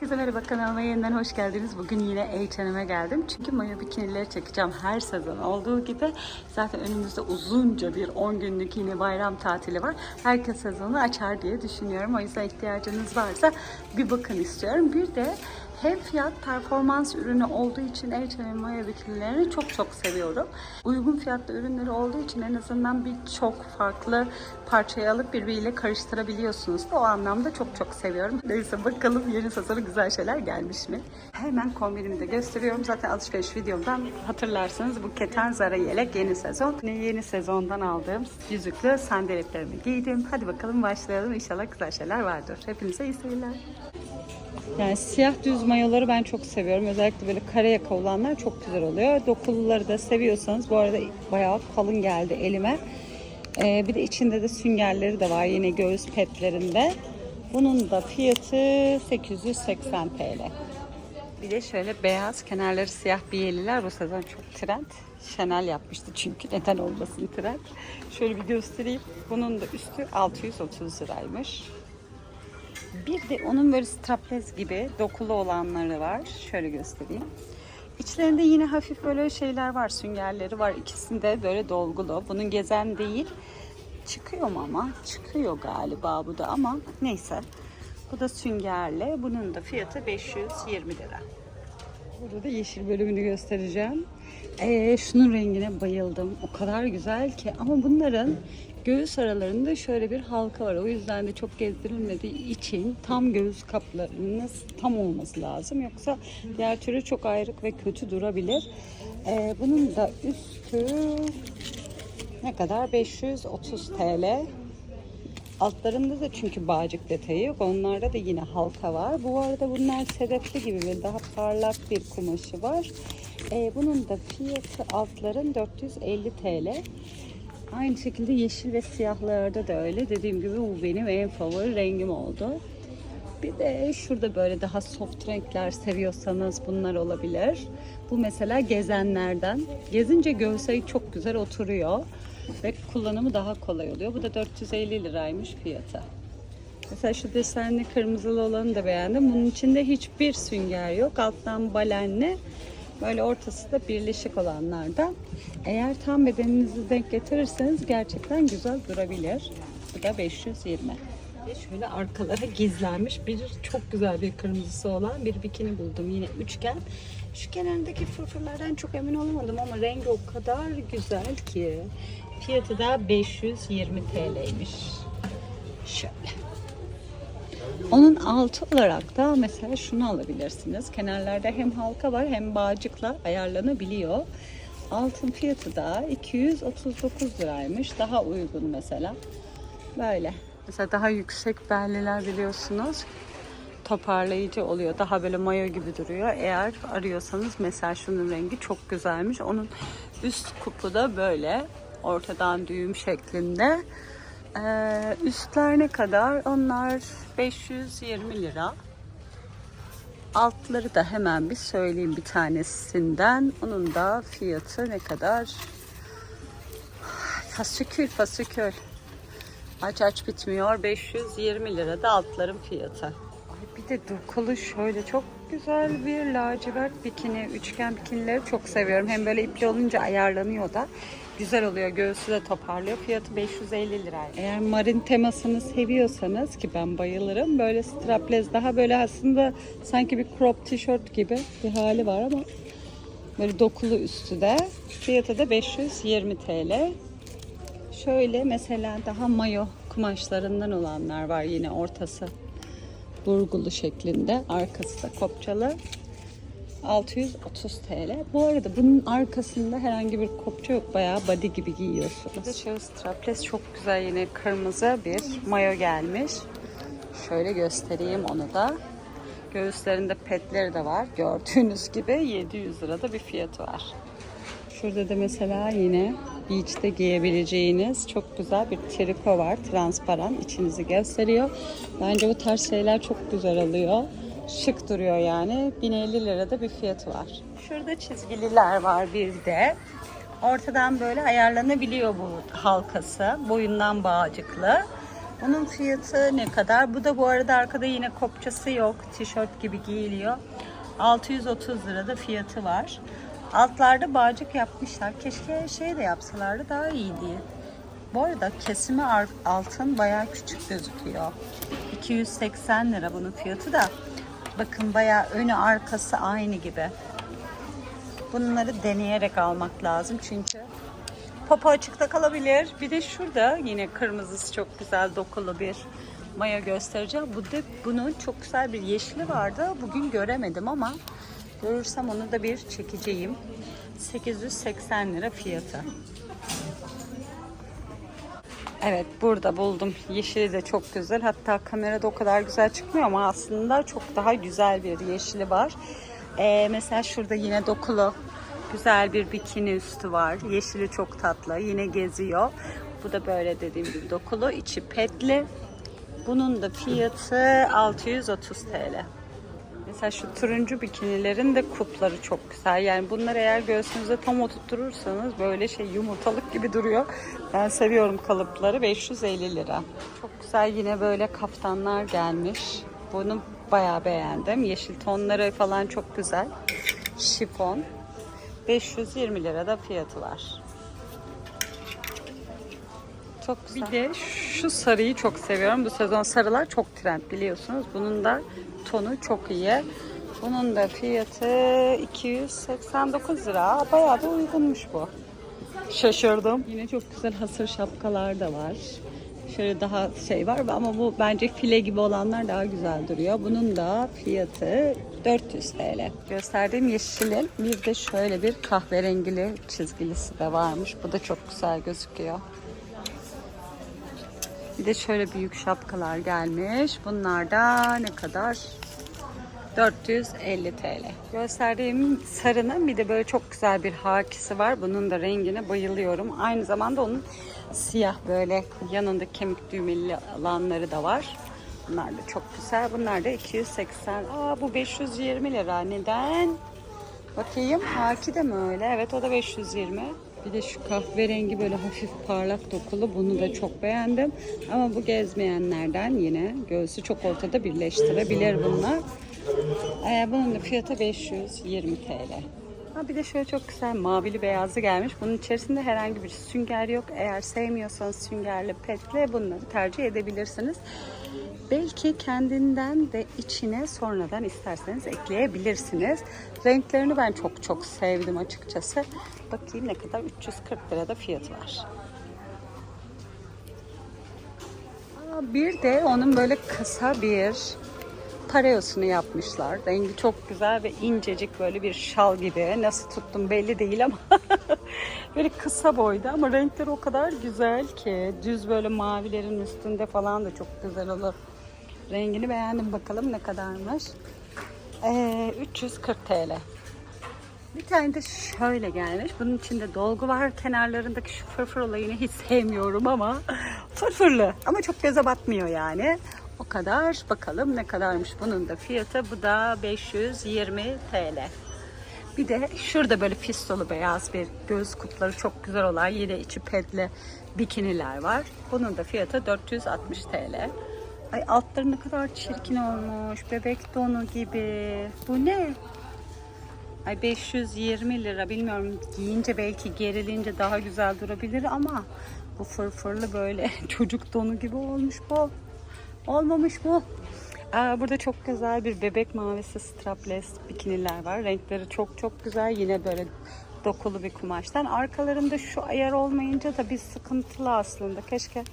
Herkese merhaba kanalıma yeniden hoş geldiniz. Bugün yine H&M'e geldim. Çünkü mayo bikinileri çekeceğim her sezon olduğu gibi. Zaten önümüzde uzunca bir 10 günlük yine bayram tatili var. Herkes sezonu açar diye düşünüyorum. O yüzden ihtiyacınız varsa bir bakın istiyorum. Bir de hem fiyat performans ürünü olduğu için H&M mayo bikinilerini çok çok seviyorum. Uygun fiyatlı ürünleri olduğu için en azından birçok farklı parçayı alıp birbiriyle karıştırabiliyorsunuz da o anlamda çok çok seviyorum. Neyse bakalım yeni sezonu güzel şeyler gelmiş mi? Hemen kombinimi de gösteriyorum. Zaten alışveriş videomdan hatırlarsanız bu keten zara yelek yeni sezon. Yine Yeni sezondan aldığım yüzüklü sandaletlerimi giydim. Hadi bakalım başlayalım. İnşallah güzel şeyler vardır. Hepinize iyi seyirler. Yani siyah düz mayoları ben çok seviyorum. Özellikle böyle kare yaka olanlar çok güzel oluyor. Dokuluları da seviyorsanız bu arada bayağı kalın geldi elime. Ee, bir de içinde de süngerleri de var yine göğüs petlerinde. Bunun da fiyatı 880 TL. Bir de şöyle beyaz kenarları siyah biyeliler bu sezon çok trend. Chanel yapmıştı çünkü neden olmasın trend. Şöyle bir göstereyim. Bunun da üstü 630 liraymış. Bir de onun böyle strapless gibi dokulu olanları var. Şöyle göstereyim. İçlerinde yine hafif böyle şeyler var, süngerleri var. İkisinde böyle dolgulu. Bunun gezen değil. Çıkıyor mu ama? Çıkıyor galiba bu da ama neyse. Bu da süngerli. Bunun da fiyatı 520 lira. Burada da yeşil bölümünü göstereceğim. Ee, şunun rengine bayıldım. O kadar güzel ki. Ama bunların göğüs aralarında şöyle bir halka var. O yüzden de çok gezdirilmediği için tam göğüs kaplarınız tam olması lazım. Yoksa diğer türlü çok ayrık ve kötü durabilir. Ee, bunun da üstü ne kadar? 530 TL. Altlarında da çünkü bağcık detayı yok. Onlarda da yine halka var. Bu arada bunlar sedefli gibi ve daha parlak bir kumaşı var. Ee, bunun da fiyatı altların 450 TL. Aynı şekilde yeşil ve siyahlarda da öyle. Dediğim gibi bu benim en favori rengim oldu. Bir de şurada böyle daha soft renkler seviyorsanız bunlar olabilir. Bu mesela gezenlerden. Gezince göğsü çok güzel oturuyor ve kullanımı daha kolay oluyor. Bu da 450 liraymış fiyatı. Mesela şu desenli kırmızılı olanı da beğendim. Bunun içinde hiçbir sünger yok. Alttan balenli. Böyle ortası da birleşik olanlardan. Eğer tam bedeninizi denk getirirseniz gerçekten güzel durabilir. Bu da 520. Ve şöyle arkalara gizlenmiş bir çok güzel bir kırmızısı olan bir bikini buldum. Yine üçgen. Şu kenarındaki fırfırlardan çok emin olamadım ama rengi o kadar güzel ki. Fiyatı da 520 TL'ymiş. Şöyle. Onun altı olarak da mesela şunu alabilirsiniz. Kenarlarda hem halka var hem bağcıkla ayarlanabiliyor. Altın fiyatı da 239 liraymış. Daha uygun mesela. Böyle. Mesela daha yüksek belliler biliyorsunuz toparlayıcı oluyor. Daha böyle mayo gibi duruyor. Eğer arıyorsanız mesela şunun rengi çok güzelmiş. Onun üst kupu da böyle ortadan düğüm şeklinde. Ee, üstler ne kadar? Onlar 520 lira. Altları da hemen bir söyleyeyim bir tanesinden. Onun da fiyatı ne kadar? Fasikül fasikül. Aç aç bitmiyor. 520 lira da altların fiyatı. Ay bir de dokulu şöyle çok güzel bir lacivert bikini, üçgen bikinileri çok seviyorum. Hem böyle ipli olunca ayarlanıyor da güzel oluyor. Göğsü de toparlıyor. Fiyatı 550 lira. Eğer marin temasını seviyorsanız ki ben bayılırım. Böyle strapless daha böyle aslında sanki bir crop tişört gibi bir hali var ama böyle dokulu üstü de. Fiyatı da 520 TL. Şöyle mesela daha mayo kumaşlarından olanlar var yine ortası burgulu şeklinde. Arkası da kopçalı. 630 TL. Bu arada bunun arkasında herhangi bir kopça yok. Bayağı body gibi giyiyorsunuz. Şöyle strapless çok güzel yine kırmızı bir mayo gelmiş. Şöyle göstereyim onu da. Göğüslerinde petleri de var. Gördüğünüz gibi 700 lirada bir fiyatı var. Şurada da mesela yine beach'te giyebileceğiniz çok güzel bir triko var. Transparan. içinizi gösteriyor. Bence bu tarz şeyler çok güzel oluyor. Şık duruyor yani. 1050 lirada bir fiyatı var. Şurada çizgililer var bir de. Ortadan böyle ayarlanabiliyor bu halkası. Boyundan bağcıklı. Bunun fiyatı ne kadar? Bu da bu arada arkada yine kopçası yok. Tişört gibi giyiliyor. 630 lirada fiyatı var. Altlarda bağcık yapmışlar. Keşke şey de yapsalardı daha iyiydi. Bu arada kesimi altın bayağı küçük gözüküyor. 280 lira bunun fiyatı da. Bakın bayağı önü arkası aynı gibi. Bunları deneyerek almak lazım çünkü popo açıkta kalabilir. Bir de şurada yine kırmızısı çok güzel dokulu bir maya göstereceğim. Bu da bunun çok güzel bir yeşili vardı. Bugün göremedim ama görürsem onu da bir çekeceğim. 880 lira fiyatı. Evet burada buldum. Yeşili de çok güzel. Hatta kamerada o kadar güzel çıkmıyor ama aslında çok daha güzel bir yeşili var. Ee, mesela şurada yine dokulu güzel bir bikini üstü var. Yeşili çok tatlı. Yine geziyor. Bu da böyle dediğim gibi dokulu. içi petli. Bunun da fiyatı 630 TL. Mesela şu turuncu bikinilerin de kupları çok güzel. Yani bunları eğer göğsünüze tam oturturursanız böyle şey yumurtalık gibi duruyor. Ben seviyorum kalıpları. 550 lira. Çok güzel yine böyle kaftanlar gelmiş. Bunu bayağı beğendim. Yeşil tonları falan çok güzel. Şifon. 520 lira da fiyatı var. Çok güzel. Bir de şu sarıyı çok seviyorum. Bu sezon sarılar çok trend biliyorsunuz. Bunun da tonu çok iyi. Bunun da fiyatı 289 lira. Bayağı da uygunmuş bu. Şaşırdım. Yine çok güzel hasır şapkalar da var. Şöyle daha şey var ama bu bence file gibi olanlar daha güzel duruyor. Bunun da fiyatı 400 TL. Gösterdiğim yeşilin bir de şöyle bir kahverengili çizgilisi de varmış. Bu da çok güzel gözüküyor. Bir de şöyle büyük şapkalar gelmiş. Bunlar da ne kadar? 450 TL. Gösterdiğim sarının bir de böyle çok güzel bir hakisi var. Bunun da rengine bayılıyorum. Aynı zamanda onun siyah böyle yanında kemik düğmeli alanları da var. Bunlar da çok güzel. Bunlar da 280. Aa bu 520 lira. Neden? Bakayım. Haki de mi öyle? Evet o da 520. Bir de şu kahverengi böyle hafif parlak dokulu bunu da çok beğendim. Ama bu gezmeyenlerden yine göğsü çok ortada birleştirebilir bunlar. Ee, bunun da fiyatı 520 TL. Ha, bir de şöyle çok güzel mavili beyazlı gelmiş. Bunun içerisinde herhangi bir sünger yok. Eğer sevmiyorsanız süngerli petle bunları tercih edebilirsiniz. Belki kendinden de içine sonradan isterseniz ekleyebilirsiniz. Renklerini ben çok çok sevdim açıkçası. Bakayım ne kadar 340 lirada fiyatı var. Bir de onun böyle kısa bir parayosunu yapmışlar. Rengi çok güzel ve incecik böyle bir şal gibi. Nasıl tuttum belli değil ama böyle kısa boyda ama renkleri o kadar güzel ki düz böyle mavilerin üstünde falan da çok güzel olur. Rengini beğendim bakalım ne kadarmış. Ee, 340 TL. Bir tane de şöyle gelmiş. Bunun içinde dolgu var. Kenarlarındaki şu fırfır olayını hiç sevmiyorum ama fırfırlı. Ama çok göze batmıyor yani. O kadar. Bakalım ne kadarmış bunun da fiyatı. Bu da 520 TL. Bir de şurada böyle fistolu beyaz bir göz kupları çok güzel olan yine içi pedle bikiniler var. Bunun da fiyatı 460 TL. Ay altları ne kadar çirkin olmuş. Bebek donu gibi. Bu ne? Ay 520 lira bilmiyorum giyince belki gerilince daha güzel durabilir ama bu fırfırlı böyle çocuk donu gibi olmuş bu. Olmamış bu. Aa, burada çok güzel bir bebek mavisi strapless bikiniler var. Renkleri çok çok güzel. Yine böyle dokulu bir kumaştan. Arkalarında şu ayar olmayınca da bir sıkıntılı aslında. Keşke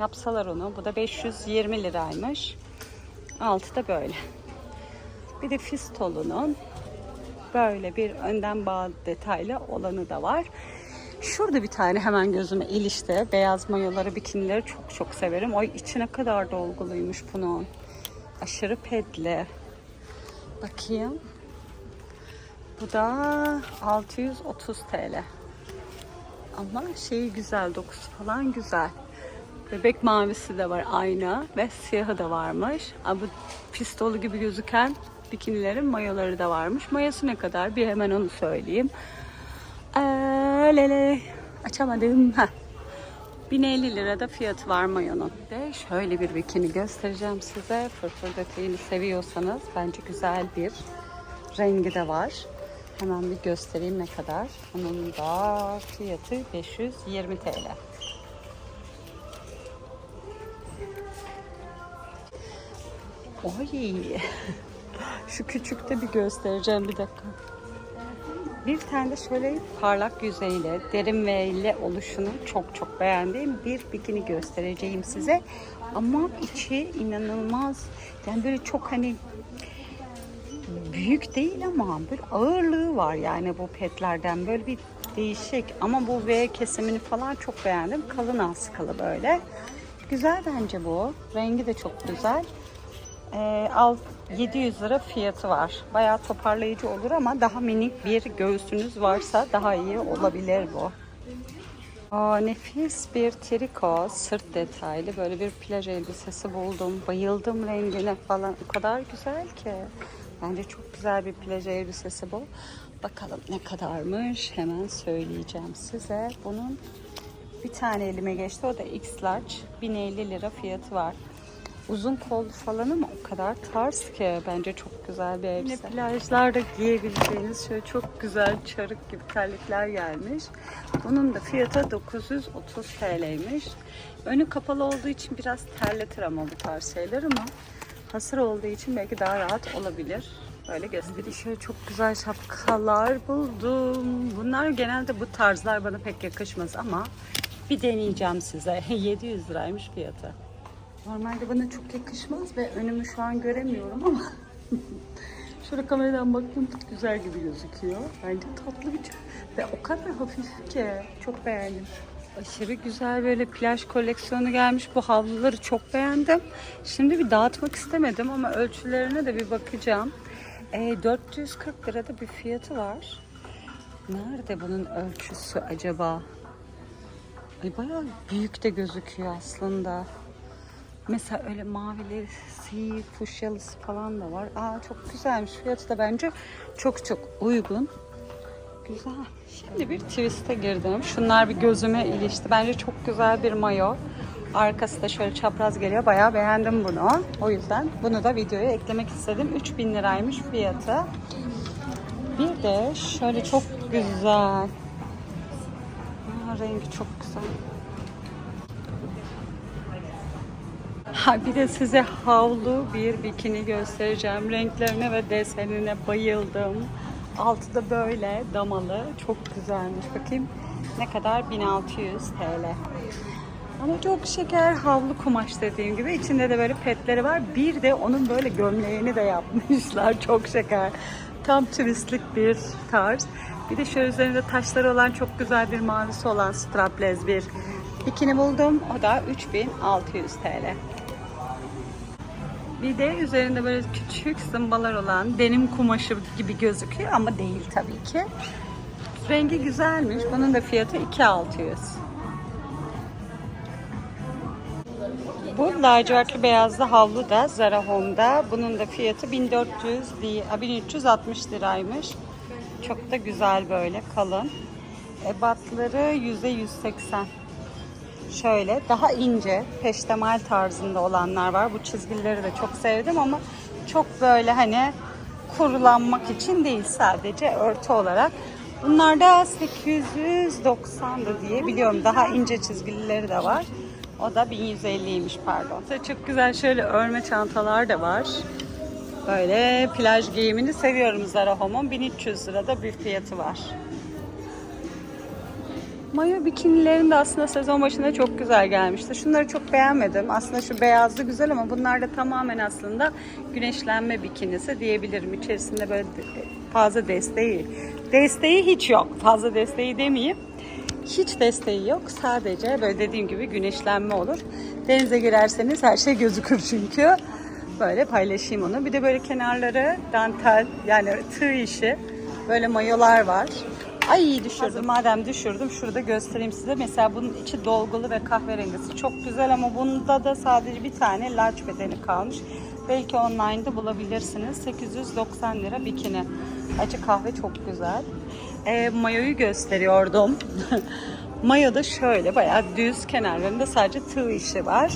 yapsalar onu. Bu da 520 liraymış. Altı da böyle. Bir de fistolunun böyle bir önden bağ detaylı olanı da var. Şurada bir tane hemen gözüme ilişti. Beyaz mayoları, bikinileri çok çok severim. Ay içine kadar dolguluymuş bunun. Aşırı pedli. Bakayım. Bu da 630 TL. Ama şeyi güzel, dokusu falan güzel. Bebek mavisi de var aynı ve siyahı da varmış. Ama bu pistolu gibi gözüken bikinilerin mayoları da varmış. Mayası ne kadar? Bir hemen onu söyleyeyim. Lele. Açamadım. Heh. 1050 lirada fiyatı var mayonun. De şöyle bir bikini göstereceğim size. Fırfır detayını seviyorsanız bence güzel bir rengi de var. Hemen bir göstereyim ne kadar. Onun da fiyatı 520 TL. Oy. Şu küçükte bir göstereceğim bir dakika. Bir tane de şöyle parlak yüzeyle, derin ve ile oluşunu çok çok beğendiğim bir bikini göstereceğim size. Ama içi inanılmaz. Yani böyle çok hani büyük değil ama böyle ağırlığı var yani bu petlerden böyle bir değişik ama bu V kesimini falan çok beğendim kalın askılı böyle güzel bence bu rengi de çok güzel ee, al 700 lira fiyatı var bayağı toparlayıcı olur ama daha minik bir göğsünüz varsa daha iyi olabilir bu Aa, nefis bir triko sırt detaylı böyle bir plaj elbisesi buldum. Bayıldım rengine falan. O kadar güzel ki. Bence çok güzel bir plaj elbisesi bu. Bakalım ne kadarmış hemen söyleyeceğim size. Bunun bir tane elime geçti. O da X large. 1050 lira fiyatı var. Uzun kollu falan ama o kadar tarz ki bence çok güzel bir elbise. Yine plajlarda giyebileceğiniz şöyle çok güzel çarık gibi terlikler gelmiş. Bunun da fiyatı 930 TL'ymiş. Önü kapalı olduğu için biraz terletir ama bu tarz şeyler ama hasır olduğu için belki daha rahat olabilir. Böyle göstereyim. Şöyle çok güzel şapkalar buldum. Bunlar genelde bu tarzlar bana pek yakışmaz ama bir deneyeceğim size. 700 liraymış fiyatı. Normalde bana çok yakışmaz ve önümü şu an göremiyorum ama şöyle kameradan baktım güzel gibi gözüküyor. Bence tatlı bir ve o kadar hafif ki çok beğendim. Aşırı güzel böyle plaj koleksiyonu gelmiş. Bu havluları çok beğendim. Şimdi bir dağıtmak istemedim ama ölçülerine de bir bakacağım. E, 440 lirada bir fiyatı var. Nerede bunun ölçüsü acaba? Ay bayağı büyük de gözüküyor aslında. Mesela öyle mavilisi, fuşyalısı falan da var. Aa çok güzelmiş. Fiyatı da bence çok çok uygun. Güzel. Şimdi bir twist'e girdim. Şunlar bir gözüme ilişti. Bence çok güzel bir mayo. Arkası da şöyle çapraz geliyor. Bayağı beğendim bunu. O yüzden bunu da videoya eklemek istedim. 3000 liraymış fiyatı. Bir de şöyle çok güzel. Aa, rengi çok güzel. Ha, bir de size havlu bir bikini göstereceğim. Renklerine ve desenine bayıldım. Altı da böyle damalı. Çok güzelmiş. Bakayım ne kadar? 1600 TL. Ama çok şeker havlu kumaş dediğim gibi. İçinde de böyle petleri var. Bir de onun böyle gömleğini de yapmışlar. Çok şeker. Tam turistlik bir tarz. Bir de şöyle üzerinde taşları olan çok güzel bir mavisi olan strapless bir bikini buldum. O da 3600 TL. Bir de üzerinde böyle küçük zımbalar olan denim kumaşı gibi gözüküyor ama değil tabii ki. Rengi güzelmiş. Bunun da fiyatı 2600. Bu lacivertli beyazlı havlu da Zara Home'da. Bunun da fiyatı 1400 değil, 1360 liraymış. Çok da güzel böyle kalın. Ebatları %180. Şöyle daha ince peştemal tarzında olanlar var. Bu çizgileri de çok sevdim ama çok böyle hani kurulanmak için değil sadece örtü olarak. Bunlar da 890 da diye biliyorum. Daha ince çizgilileri de var. O da 1150'ymiş pardon. Çok güzel şöyle örme çantalar da var. Böyle plaj giyimini seviyorum Zara Home'un. 1300 lirada bir fiyatı var. Mayo bikinilerin de aslında sezon başında çok güzel gelmişti. Şunları çok beğenmedim. Aslında şu beyazlı güzel ama bunlar da tamamen aslında güneşlenme bikinisi diyebilirim. İçerisinde böyle fazla desteği. Desteği hiç yok. Fazla desteği demeyeyim. Hiç desteği yok. Sadece böyle dediğim gibi güneşlenme olur. Denize girerseniz her şey gözükür çünkü. Böyle paylaşayım onu. Bir de böyle kenarları dantel yani tığ işi böyle mayolar var. Ay düşürdüm. Madem düşürdüm şurada göstereyim size. Mesela bunun içi dolgulu ve kahverengisi çok güzel ama bunda da sadece bir tane large bedeni kalmış. Belki online'da bulabilirsiniz. 890 lira bikini. Acı kahve çok güzel. E, mayoyu gösteriyordum. Mayo da şöyle bayağı düz kenarlarında sadece tığ işi var.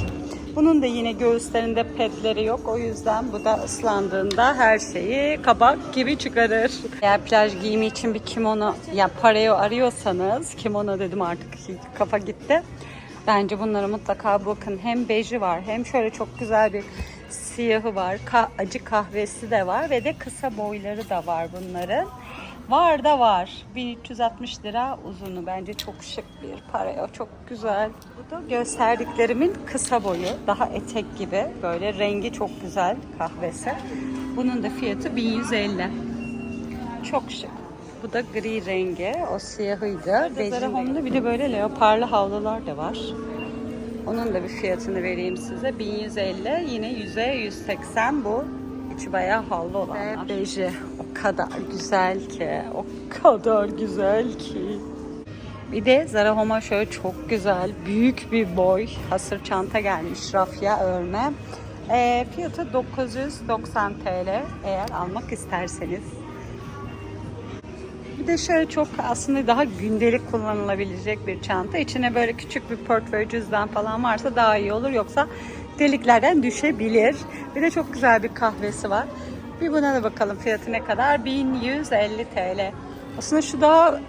Bunun da yine göğüslerinde pedleri yok. O yüzden bu da ıslandığında her şeyi kabak gibi çıkarır. Eğer plaj giyimi için bir kimono ya parayı arıyorsanız kimono dedim artık kafa gitti. Bence bunlara mutlaka bakın. Hem beji var hem şöyle çok güzel bir siyahı var. Ka- acı kahvesi de var ve de kısa boyları da var bunların. Var da var. 1360 lira uzunu. Bence çok şık bir paraya. Çok güzel. Bu da gösterdiklerimin kısa boyu. Daha etek gibi. Böyle rengi çok güzel kahvesi. Bunun da fiyatı 1150. Çok şık. Bu da gri rengi. O siyahıydı. Zara Home'da bir de böyle leoparlı havlular da var. Onun da bir fiyatını vereyim size. 1150. Yine 100'e 180 bu. İçi bayağı havlu olanlar. Ve beji. Kadar güzel ki. O kadar güzel ki. Bir de Zara Home'a şöyle çok güzel, büyük bir boy hasır çanta gelmiş rafya örme. Ee, fiyatı 990 TL eğer almak isterseniz. Bir de şöyle çok aslında daha gündelik kullanılabilecek bir çanta. İçine böyle küçük bir portföy cüzdan falan varsa daha iyi olur. Yoksa deliklerden düşebilir. Bir de çok güzel bir kahvesi var. Bir buna da bakalım fiyatı ne kadar? 1150 TL. Aslında şu daha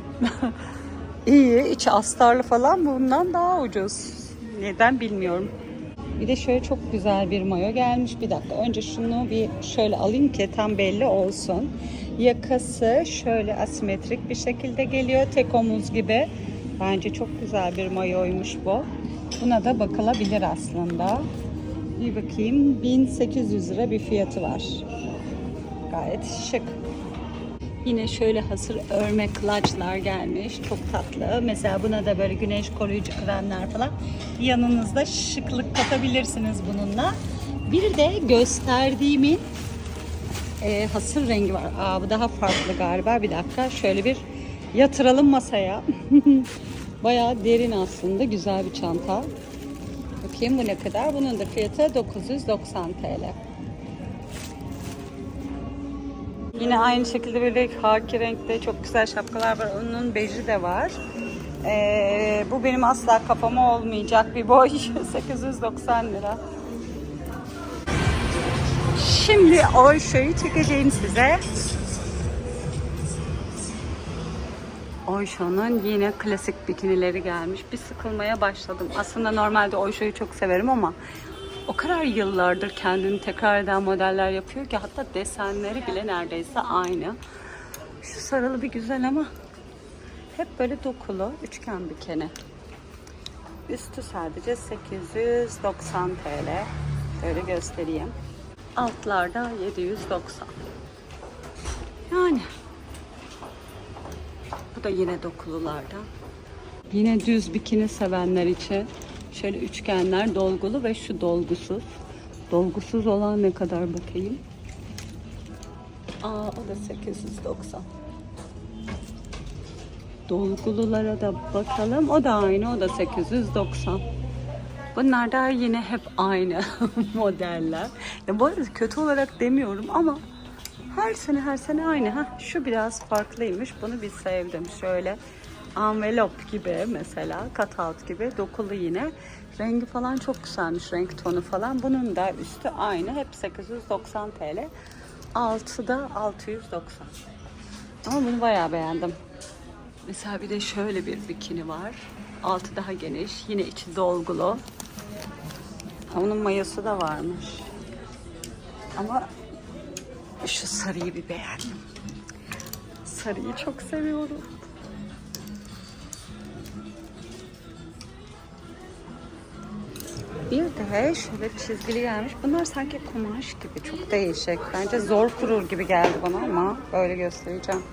iyi. içi astarlı falan bundan daha ucuz. Neden bilmiyorum. Bir de şöyle çok güzel bir mayo gelmiş. Bir dakika önce şunu bir şöyle alayım ki tam belli olsun. Yakası şöyle asimetrik bir şekilde geliyor. Tek omuz gibi. Bence çok güzel bir mayoymuş bu. Buna da bakılabilir aslında. Bir bakayım 1800 lira bir fiyatı var. Gayet şık. Yine şöyle hasır örme clutchlar gelmiş. Çok tatlı. Mesela buna da böyle güneş koruyucu kremler falan. Yanınızda şıklık katabilirsiniz bununla. Bir de gösterdiğimin e, hasır rengi var. Aa, bu daha farklı galiba. Bir dakika şöyle bir yatıralım masaya. Bayağı derin aslında. Güzel bir çanta. Bakayım bu ne kadar? Bunun da fiyatı 990 TL. Yine aynı şekilde böyle haki renkte çok güzel şapkalar var. Onun beji de var. Ee, bu benim asla kafama olmayacak bir boy. 890 lira. Şimdi o şeyi çekeceğim size. Oyşo'nun yine klasik bikinileri gelmiş. Bir sıkılmaya başladım. Aslında normalde Oyşo'yu çok severim ama o kadar yıllardır kendini tekrar eden modeller yapıyor ki hatta desenleri bile neredeyse aynı. Şu sarılı bir güzel ama hep böyle dokulu üçgen bikini. Üstü sadece 890 TL. Böyle göstereyim. Altlarda 790. Yani bu da yine dokululardan. Yine düz bikini sevenler için şöyle üçgenler dolgulu ve şu dolgusuz. Dolgusuz olan ne kadar bakayım? Aa o da 890. Dolgululara da bakalım. O da aynı. O da 890. Bunlar da yine hep aynı modeller. Ya bu arada kötü olarak demiyorum ama her sene her sene aynı. Ha şu biraz farklıymış. Bunu bir sevdim. Şöyle envelop gibi mesela cutout gibi dokulu yine. Rengi falan çok güzelmiş renk tonu falan. Bunun da üstü aynı. Hep 890 TL. Altı da 690. Ama bunu bayağı beğendim. Mesela bir de şöyle bir bikini var. Altı daha geniş. Yine içi dolgulu. Onun mayası da varmış. Ama şu sarıyı bir beğendim. Sarıyı çok seviyorum. Bir de şöyle çizgili gelmiş. Bunlar sanki kumaş gibi. Çok değişik. Bence zor kurur gibi geldi bana ama böyle göstereceğim.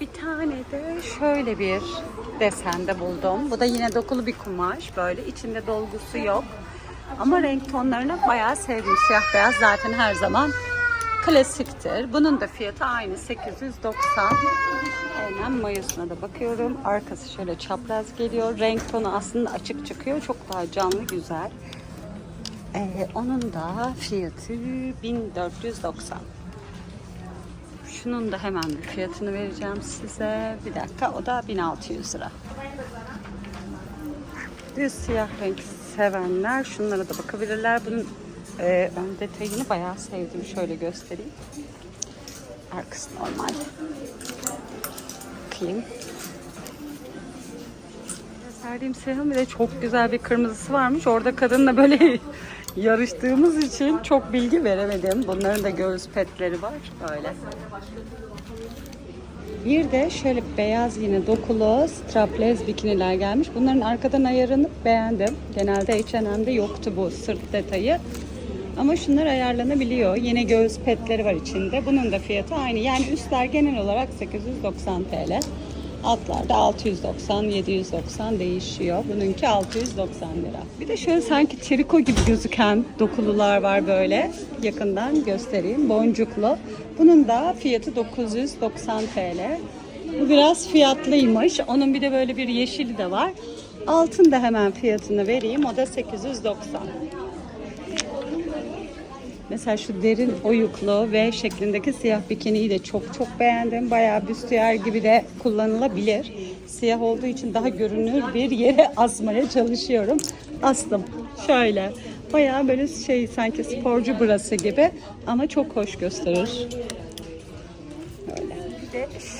Bir tane de şöyle bir desende buldum. Bu da yine dokulu bir kumaş. Böyle içinde dolgusu yok. Ama renk tonlarını bayağı sevdim. Siyah beyaz zaten her zaman klasiktir. Bunun da fiyatı aynı 890. Hemen mayosuna da bakıyorum. Arkası şöyle çapraz geliyor. Renk tonu aslında açık çıkıyor. Çok daha canlı güzel. Ee, onun da fiyatı 1490. Şunun da hemen bir fiyatını vereceğim size. Bir dakika o da 1600 lira. Düz siyah renk sevenler şunlara da bakabilirler. Bunun e, ön detayını bayağı sevdim. Şöyle göstereyim. Arkası normal. Bakayım. Serdiğim siyahın de çok güzel bir kırmızısı varmış. Orada kadınla böyle yarıştığımız için çok bilgi veremedim. Bunların da göğüs petleri var. Böyle. Bir de şöyle beyaz yine dokulu strapless bikiniler gelmiş. Bunların arkadan ayarını beğendim. Genelde H&M'de yoktu bu sırt detayı. Ama şunlar ayarlanabiliyor. Yine göğüs petleri var içinde. Bunun da fiyatı aynı. Yani üstler genel olarak 890 TL. Altlar da 690, 790 değişiyor. Bununki 690 lira. Bir de şöyle sanki triko gibi gözüken dokulular var böyle. Yakından göstereyim. Boncuklu. Bunun da fiyatı 990 TL. Bu biraz fiyatlıymış. Onun bir de böyle bir yeşili de var. Altın da hemen fiyatını vereyim. O da 890. Mesela şu derin oyuklu ve şeklindeki siyah bikiniyi de çok çok beğendim. Bayağı büstiyer gibi de kullanılabilir. Siyah olduğu için daha görünür bir yere asmaya çalışıyorum. Astım. Şöyle. Bayağı böyle şey sanki sporcu burası gibi ama çok hoş gösterir. Öyle.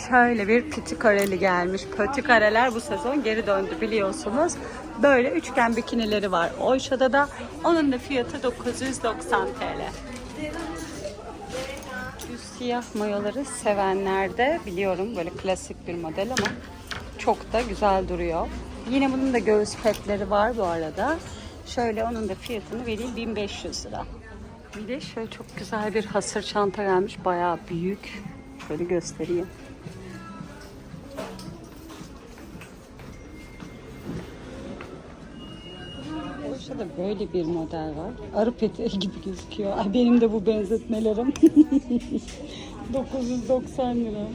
Şöyle bir piti kareli gelmiş. Kareler bu sezon geri döndü biliyorsunuz. Böyle üçgen bikinileri var. Oyşa'da da onun da fiyatı 990 TL. Düz siyah mayoları sevenlerde biliyorum böyle klasik bir model ama çok da güzel duruyor. Yine bunun da göğüs petleri var bu arada. Şöyle onun da fiyatını vereyim 1500 lira. Bir de şöyle çok güzel bir hasır çanta gelmiş. Bayağı büyük. Şöyle göstereyim. Orada böyle bir model var. Arı peteği gibi gözüküyor. Ay benim de bu benzetmelerim. 990 lira.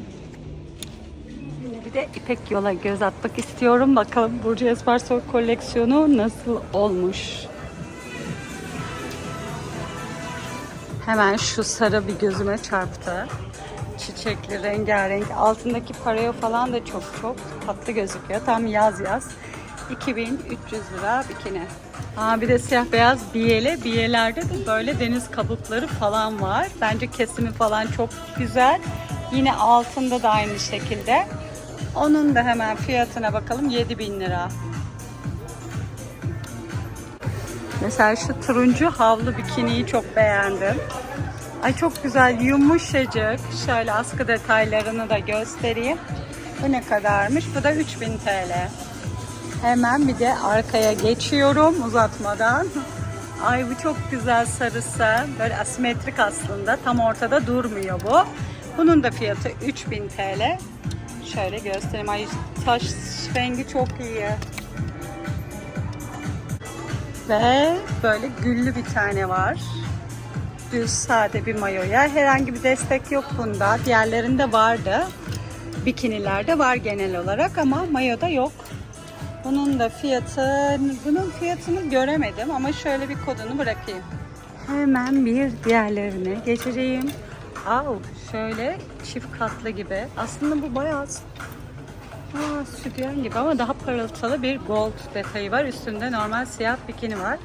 Bir de İpek Yol'a göz atmak istiyorum. Bakalım Burcu Esparsoy koleksiyonu nasıl olmuş. Hemen şu sarı bir gözüme çarptı. Çiçekli, rengarenk. Altındaki paraya falan da çok çok tatlı gözüküyor. Tam yaz yaz. 2300 lira bikini. Aa, bir de siyah beyaz biyeli. Biyelerde de böyle deniz kabukları falan var. Bence kesimi falan çok güzel. Yine altında da aynı şekilde. Onun da hemen fiyatına bakalım 7000 lira. Mesela şu turuncu havlu bikiniyi çok beğendim. Ay çok güzel yumuşacık. Şöyle askı detaylarını da göstereyim. Bu ne kadarmış? Bu da 3000 TL. Hemen bir de arkaya geçiyorum uzatmadan. Ay bu çok güzel sarısı. Böyle asimetrik aslında. Tam ortada durmuyor bu. Bunun da fiyatı 3000 TL. Şöyle göstereyim. Ay taş rengi çok iyi. Ve böyle güllü bir tane var. Düz sade bir mayoya. Herhangi bir destek yok bunda. Diğerlerinde vardı. Bikinilerde var genel olarak ama mayoda yok. Bunun da fiyatı, bunun fiyatını göremedim ama şöyle bir kodunu bırakayım. Hemen bir diğerlerine geçeceğim. Au, şöyle çift katlı gibi. Aslında bu bayağı Aa, sütyen gibi ama daha parıltılı bir gold detayı var. Üstünde normal siyah bikini var.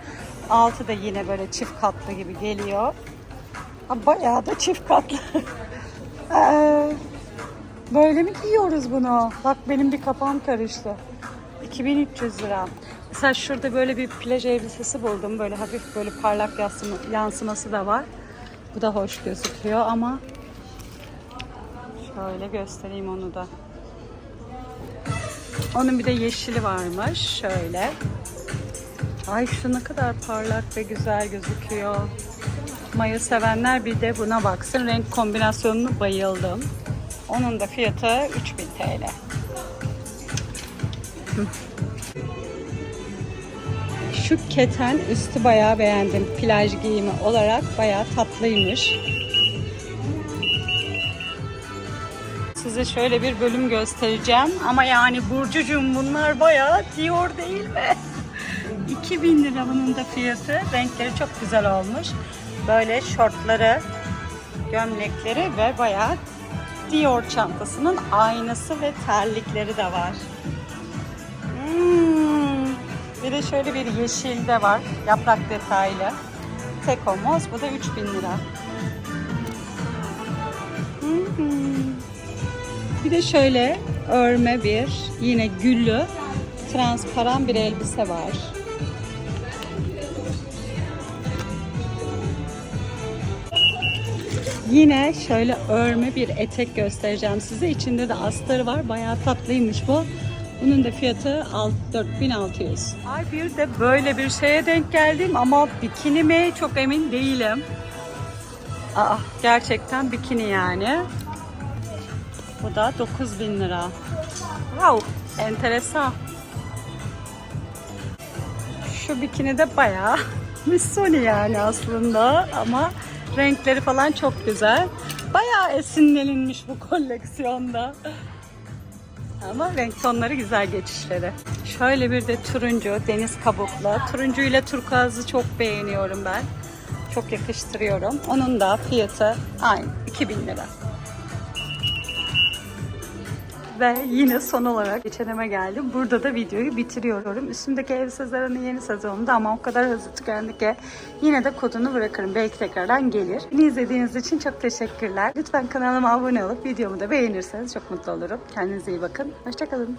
Altı da yine böyle çift katlı gibi geliyor. Ha, bayağı da çift katlı. Ee, böyle mi giyiyoruz bunu? Bak benim bir kafam karıştı. 2300 lira. Mesela şurada böyle bir plaj elbisesi buldum. Böyle hafif böyle parlak yansıma, yansıması da var. Bu da hoş gözüküyor ama şöyle göstereyim onu da. Onun bir de yeşili varmış. Şöyle. Ay şu ne kadar parlak ve güzel gözüküyor. Mayo sevenler bir de buna baksın. Renk kombinasyonunu bayıldım. Onun da fiyatı 3000 TL. Şu keten üstü bayağı beğendim. Plaj giyimi olarak bayağı tatlıymış. Size şöyle bir bölüm göstereceğim. Ama yani Burcucuğum bunlar bayağı Dior değil mi? 2000 lira bunun da fiyatı. Renkleri çok güzel olmuş. Böyle şortları, gömlekleri ve bayağı Dior çantasının aynası ve terlikleri de var. Hmm. Bir de şöyle bir yeşil de var. Yaprak detaylı. Tek omuz. Bu da 3000 lira. Hmm. Bir de şöyle örme bir yine güllü transparan bir elbise var. Yine şöyle örme bir etek göstereceğim size. İçinde de astarı var. Bayağı tatlıymış bu. Bunun da fiyatı alt- 4600. Ay bir de böyle bir şeye denk geldim ama bikini mi çok emin değilim. Aa, gerçekten bikini yani. Bu da 9000 lira. Wow, enteresan. Şu bikini de bayağı Missoni yani aslında ama renkleri falan çok güzel. Bayağı esinlenilmiş bu koleksiyonda. Ama renk tonları güzel geçişleri. Şöyle bir de turuncu, deniz kabuklu. Turuncu ile turkuazı çok beğeniyorum ben. Çok yakıştırıyorum. Onun da fiyatı aynı 2000 lira. Ve yine son olarak geçeneme geldim. Burada da videoyu bitiriyorum. Üstümdeki ev Sezar'ın yeni sezonunda ama o kadar hızlı tükendi ki yine de kodunu bırakırım. Belki tekrardan gelir. Beni izlediğiniz için çok teşekkürler. Lütfen kanalıma abone olup videomu da beğenirseniz çok mutlu olurum. Kendinize iyi bakın. Hoşçakalın.